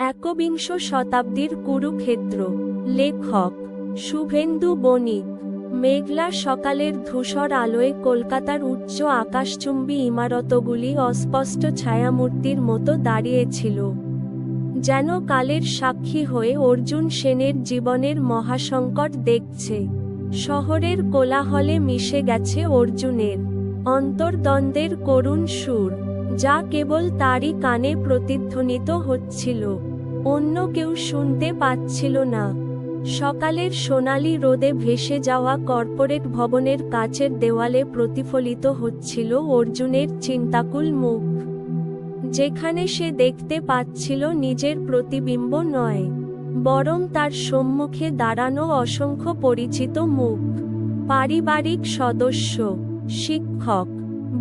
একবিংশ শতাব্দীর কুরুক্ষেত্র। লেখক শুভেন্দু বণিক। মেঘলা সকালের ধূসর আলোয় কলকাতার উচ্চ আকাশচুম্বী ইমারতগুলি অস্পষ্ট ছায়ামূর্তির মতো দাঁড়িয়েছিল। যেন কালের সাক্ষী হয়ে অর্জুন সেনের জীবনের মহাসংকট দেখছে। শহরের কোলাহলে মিশে গেছে অর্জুনের। অন্তর্দ্বন্দ্বের করুণ সুর, যা কেবল তারই কানে প্রতিধ্বনিত হচ্ছিল। অন্য কেউ শুনতে পাচ্ছিল না। সকালের সোনালি রোদে ভেসে যাওয়া কর্পোরেট ভবনের কাচের দেওয়ালে প্রতিফলিত হচ্ছিল অর্জুনের চিন্তাকুল মুখ। যেখানে সে দেখতে পাচ্ছিল নিজের প্রতিবিম্ব নয়, বরং তার সম্মুখে দাঁড়ানো অসংখ্য পরিচিত মুখ। পারিবারিক সদস্য, শিক্ষক,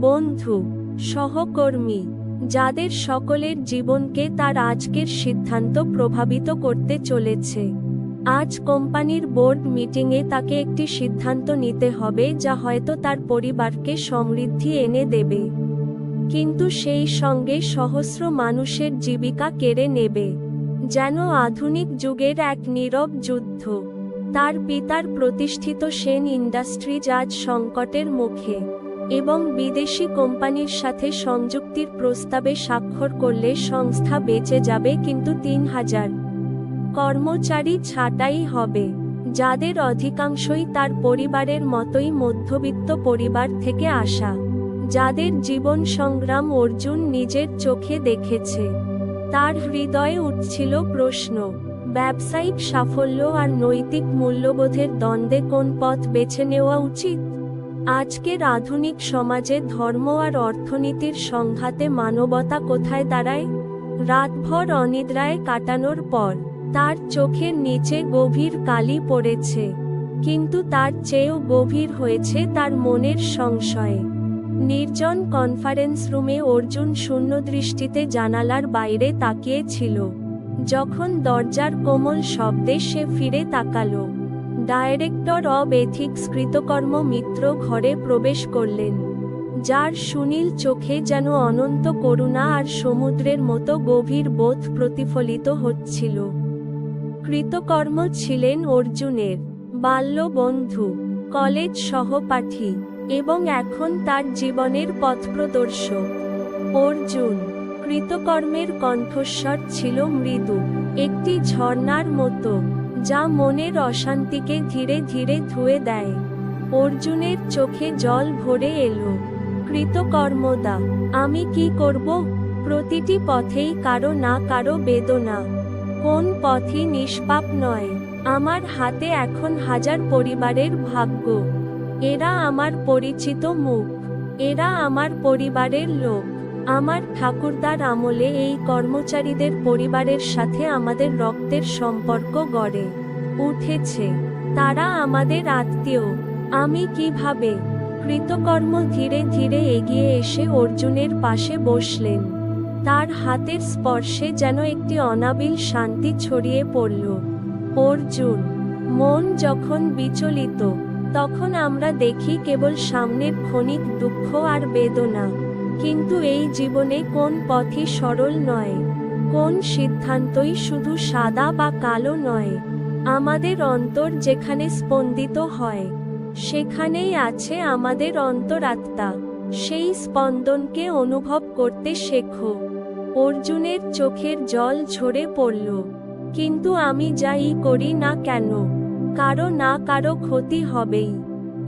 বন্ধু, সহকর্মী যাদের সকলের জীবনকে তার আজকের সিদ্ধান্ত প্রভাবিত করতে চলেছে। আজ কোম্পানির বোর্ড মিটিংয়ে তাকে একটি সিদ্ধান্ত নিতে হবে যা হয়তো তার পরিবারকে সমৃদ্ধি এনে দেবে। কিন্তু সেই সঙ্গে সহস্র মানুষের জীবিকা কেড়ে নেবে। যেন আধুনিক যুগের এক নীরব যুদ্ধ। তার পিতার প্রতিষ্ঠিত সেন ইন্ডাস্ট্রিজ আজ সংকটের মুখে। এবং বিদেশি কোম্পানির সাথে সংযুক্তির প্রস্তাবে স্বাক্ষর করলে সংস্থা বেঁচে যাবে কিন্তু তিন হাজার কর্মচারী ছাঁটাই হবে, যাদের অধিকাংশই তার পরিবারের মতোই মধ্যবিত্ত পরিবার থেকে আসা, যাদের জীবন সংগ্রাম অর্জুন নিজের চোখে দেখেছে। তার হৃদয়ে উঠছিল প্রশ্ন, ব্যবসায়িক সাফল্য আর নৈতিক মূল্যবোধের দ্বন্দ্বে কোন পথ বেছে নেওয়া উচিত? আজকের আধুনিক সমাজে ধর্ম আর অর্থনীতির সংঘাতে মানবতা কোথায় দাঁড়ায়? রাতভর অনিদ্রায় কাটানোর পর, তার চোখের নিচে গভীর কালি পড়েছে, কিন্তু তার চেয়েও গভীর হয়েছে তার মনের সংশয়ে। নির্জন কনফারেন্স রুমে অর্জুন শূন্য দৃষ্টিতে জানালার বাইরে তাকিয়েছিল। যখন দরজার কোমল শব্দে সে ফিরে তাকালো director of ethics Kritakarma Mitra ঘরে প্রবেশ করলেন। যার সুনীল চোখে যেন অনন্ত করুণা আর সমুদ্রের মতো গভীর বোধ প্রতিফলিত হচ্ছিল। কৃতকর্ম ছিলেন অর্জুনের বাল্য বন্ধু কলেজ সহপাঠী এবং এখন তার জীবনের পথপ্রদর্শক অর্জুন কৃতকর্মের কণ্ঠস্বর ছিল মৃদু, একটি ঝর্ণার মতো। যা মনের অশান্তিকে ধীরে ধীরে ধুয়ে দেয়। অর্জুনের চোখে জল ভরে এলো। কৃতকর্মদা, আমি কি করব? প্রতিটি পথেই কারও না কারও বেদনা। কোন পথই নিষ্পাপ নয়। আমার হাতে এখন হাজার পরিবারের ভাগ্য। এরা আমার পরিচিত মুখ। এরা আমার পরিবারের লোক। আমার ঠাকুরদার আমলে এই কর্মচারীদের পরিবারের সাথে আমাদের রক্তের সম্পর্ক গড়ে উঠেছে। তারা আমাদের আত্মীয়। আমি কীভাবে কৃতকর্ম ধীরে ধীরে এগিয়ে এসে অর্জুনের পাশে বসলেন? তার হাতের স্পর্শে যেন একটি অনাবিল শান্তি ছড়িয়ে পড়ল। অর্জুন, মন যখন বিচলিত, তখন আমরা দেখি কেবল সামনের ক্ষণিক দুঃখ আর বেদনা। কিন্তু এই জীবনে কোন পথই সরল নয়, কোন সিদ্ধান্তই শুধু সাদা বা কালো নয়, আমাদের অন্তর যেখানে স্পন্দিত হয়, সেখানেই আছে আমাদের অন্তরাত্মা, সেই স্পন্দনকে অনুভব করতে শেখো। অর্জুনের চোখের জল ঝরে পড়ল, কিন্তু আমি যাই করি না কেন, কারও না কারও ক্ষতি হবেই,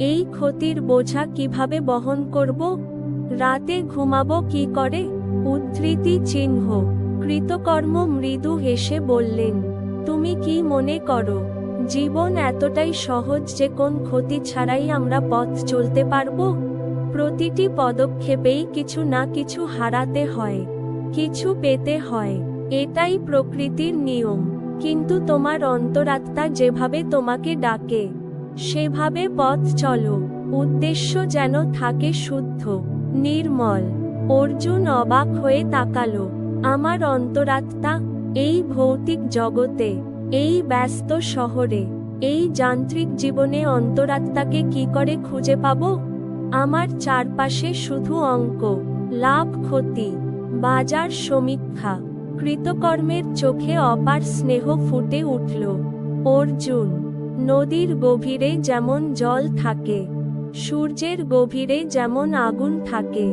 এই ক্ষতির বোঝা কীভাবে বহন করব? রাতে ঘুমাবো কি করে? উদ্ধৃতি চিহ্ন। কৃতকর্ম মৃদু হেসে বললেন, তুমি কি মনে করো? জীবন এতটাই সহজ যে কোন ক্ষতি ছাড়াই আমরা পথ চলতে পারব? প্রতিটি পদক্ষেপেই কিছু না কিছু হারাতে হয়, কিছু পেতে হয়, এটাই প্রকৃতির নিয়ম। কিন্তু তোমার অন্তরাত্মা যেভাবে তোমাকে ডাকে, সেভাবে পথ চলো। উদ্দেশ্য যেন থাকে শুদ্ধ। নির্মল, অর্জুন অবাক হয়ে তাকালো, আমার অন্তরাত্মা, এই ভৌতিক জগতে, এই ব্যস্ত শহরে, এই যান্ত্রিক জীবনে অন্তরাত্মাকে কি করে খুঁজে পাব? আমার চারপাশে শুধু অঙ্ক, লাভ ক্ষতি, বাজার সমীক্ষা, কৃতকর্মের চোখে অপার স্নেহ ফুটে উঠল। অর্জুন, নদীর গভীরে যেমন জল থাকে সূর্যের গভীরে যেমন আগুন থাকে,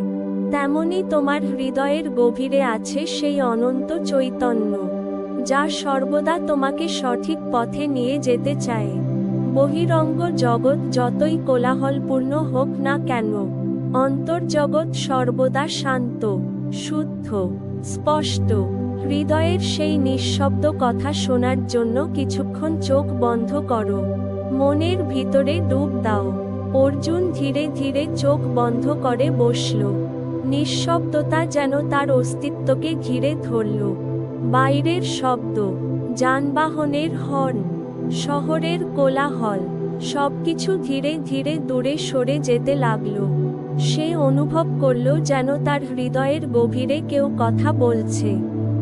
তেমনি তোমার হৃদয়ের গভীরে আছে সেই অনন্ত চৈতন্য, যা সর্বদা তোমাকে সঠিক পথে নিয়ে যেতে চায়। বহিরঙ্গ জগৎ যতই কোলাহলপূর্ণ হোক না কেন, অন্তর্জগৎ সর্বদা শান্ত, শুদ্ধ, স্পষ্ট। হৃদয়ের সেই নিঃশব্দ কথা শোনার জন্য কিছুক্ষণ চোখ বন্ধ করো, মনের ভিতরে ডুব দাও। অর্জুন ধীরে ধীরে চোখ বন্ধ করে বসল। নিঃশব্দতা যেন তার অস্তিত্বকে ঘিরে ধরল। বাইরের শব্দ, যানবাহনের হর্ন, শহরের কোলাহল, সবকিছু ধীরে ধীরে দূরে সরে যেতে লাগল। সে অনুভব করল যেন তার হৃদয়ের গভীরে কেউ কথা বলছে।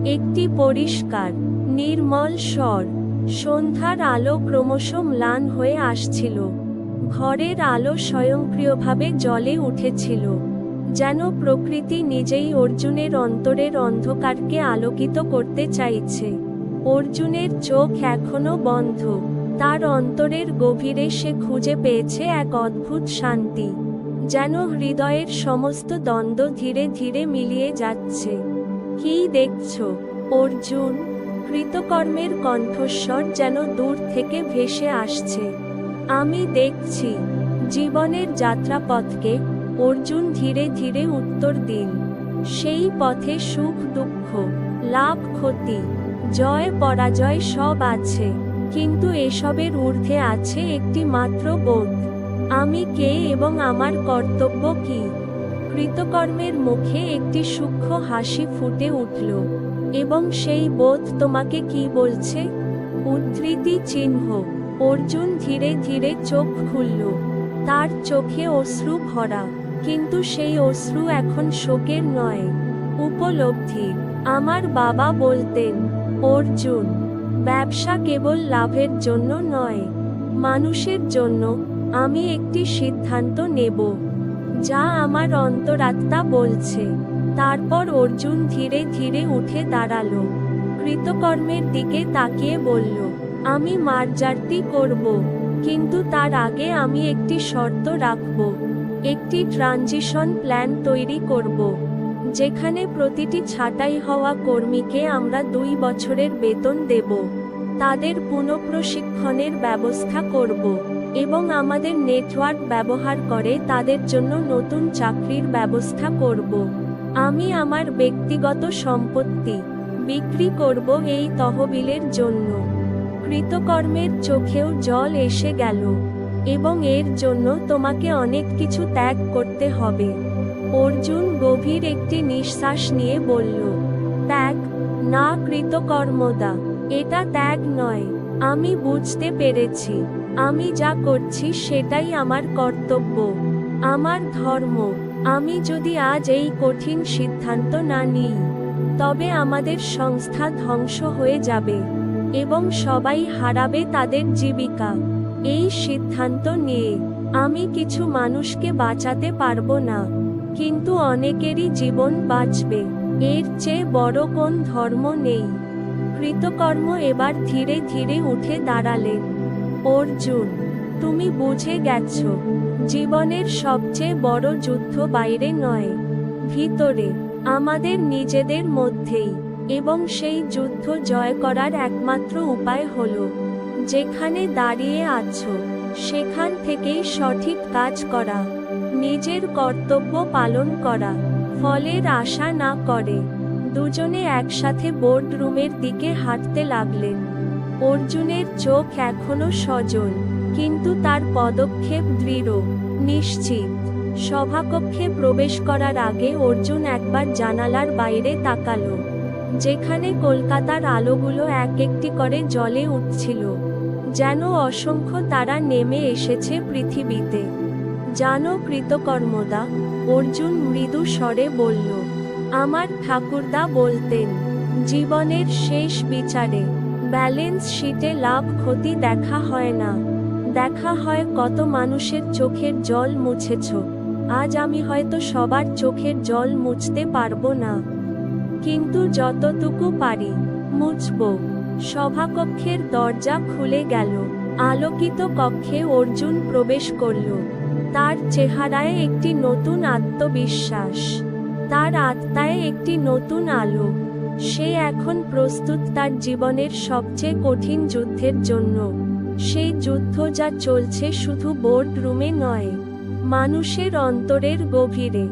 একটি পরিষ্কার, নির্মল স্বর, সন্ধ্যার আলো ক্রমশ ম্লান হয়ে আসছিল। ঘরের আলো স্বয়ংক্রিয়ভাবে জলে উঠেছিল, যেন প্রকৃতি নিজেই অর্জুনের অন্তরের অন্ধকারকে আলোকিত করতে চাইছে। অর্জুনের চোখ এখনও বন্ধ, তার অন্তরের গভীরে সে খুঁজে পেয়েছে এক অদ্ভুত শান্তি, যেন হৃদয়ের সমস্ত দ্বন্দ্ব ধীরে ধীরে মিলিয়ে যাচ্ছে। কি দেখছ, অর্জুন? কৃতকর্মের কণ্ঠস্বর যেন দূর থেকে ভেসে আসছে। আমি দেখছি, জীবনের যাত্রাপথকে অর্জুন ধীরে ধীরে উত্তর দিন। সেই পথে সুখ, দুঃখ, লাভ, ক্ষতি, জয়, পরাজয় সব আছে, কিন্তু এসবের ঊর্ধ্বে আছে একটি মাত্র বোধ। আমি কে এবং আমার কর্তব্য কি? কৃতকর্মের মুখে একটি সূক্ষ্ম হাসি ফুটে উঠল। এবং সেই বোধ তোমাকে কি বলছে? উদ্ধৃতি চিহ্ন। অর্জুন ধীরে ধীরে চোখ খুলল। তার চোখে অশ্রু ভরা, কিন্তু সেই অশ্রু এখন শোকের নয়। উপলব্ধি, আমার বাবা বলতেন, অর্জুন, ব্যবসা কেবল লাভের জন্য নয়, মানুষের জন্য। আমি একটি সিদ্ধান্ত নেব। যা আমার অন্তরাত্মা বলছে। তারপর অর্জুন ধীরে ধীরে উঠে দাঁড়াল, কৃতকর্মের দিকে তাকিয়ে বলল আমি মার্জারটি করব, কিন্তু তার আগে আমি একটি শর্ত রাখব, একটি ট্রানজিশন প্ল্যান তৈরি করব, যেখানে প্রতিটি ছাঁটাই হওয়া কর্মীকে আমরা দুই বছরের বেতন দেব, তাদের পুনঃপ্রশিক্ষণের ব্যবস্থা করব, এবং আমাদের নেটওয়ার্ক ব্যবহার করে তাদের জন্য নতুন চাকরির ব্যবস্থা করব। আমি আমার ব্যক্তিগত সম্পত্তি বিক্রি করব এই তহবিলের জন্য। কৃতকর্মের চোখেও জল এসে গেল, এবং এর জন্য তোমাকে অনেক কিছু ত্যাগ করতে হবে। অর্জুন গভীর একটি নিঃশ্বাস নিয়ে বলল, ত্যাগ, না কৃতকর্মদা, এটা ত্যাগ নয়, আমি বুঝতে পেরেছি, আমি যা করছি সেটাই আমার কর্তব্য, আমার ধর্ম, আমি যদি আজ এই কঠিন সিদ্ধান্ত না নিই, তবে আমাদের সংস্থা ধ্বংস হয়ে যাবে। এবং সবাই হারাবে তাদের জীবিকা। এই সিদ্ধান্ত নিয়ে আমি কিছু মানুষকে বাঁচাতে পারব না, কিন্তু অনেকেরই জীবন বাঁচবে। এর চেয়ে বড় কোন ধর্ম নেই। কৃতকর্ম এবার ধীরে ধীরে উঠে দাঁড়ালেন অর্জুন, তুমি বুঝে গেছ, জীবনের সবচেয়ে বড় যুদ্ধ বাইরে নয়, ভিতরে, আমাদের নিজেদের মধ্যেই। এবং সেই যুদ্ধ জয় করার একমাত্র উপায় হল, যেখানে দাঁড়িয়ে আছো, সেখান থেকেই সঠিক কাজ করা, নিজের কর্তব্য পালন করা, ফলের আশা না করে। দুজনে একসাথে বোর্ড রুমের দিকে হাঁটতে লাগলেন। অর্জুনের চোখ এখনও সজল, কিন্তু তার পদক্ষেপ দৃঢ়, নিশ্চিত। সভাকক্ষে প্রবেশ করার আগে অর্জুন একবার জানালার বাইরে তাকালো। যেখানে কলকাতার আলোগুলো এক একটি করে জলে উঠছিল, যেন অসংখ্য তারা নেমে এসেছে পৃথিবীতে। জানো কৃতকর্মদা, অর্জুন মৃদু স্বরে বলল, আমার ঠাকুরদা বলতেন, জীবনের শেষ বিচারে ব্যালেন্স শিটে লাভ ক্ষতি দেখা হয় না। দেখা হয় কত মানুষের চোখের জল মুছেছ, আজ আমি হয়তো সবার চোখের জল মুছতে পারব না। কিন্তু যতটুকু পারি, মুছব। সভাকক্ষের দরজা খুলে গেল। আলোকিত কক্ষে অর্জুন প্রবেশ করল। তার চেহারায় একটি নতুন আত্মবিশ্বাস। তার আত্মায় একটি নতুন আলো। সে এখন প্রস্তুত তার জীবনের সবচেয়ে কঠিন যুদ্ধের জন্য। সেই যুদ্ধ যা চলছে শুধু বোর্ড রুমে নয়, মানুষের অন্তরের গভীরে।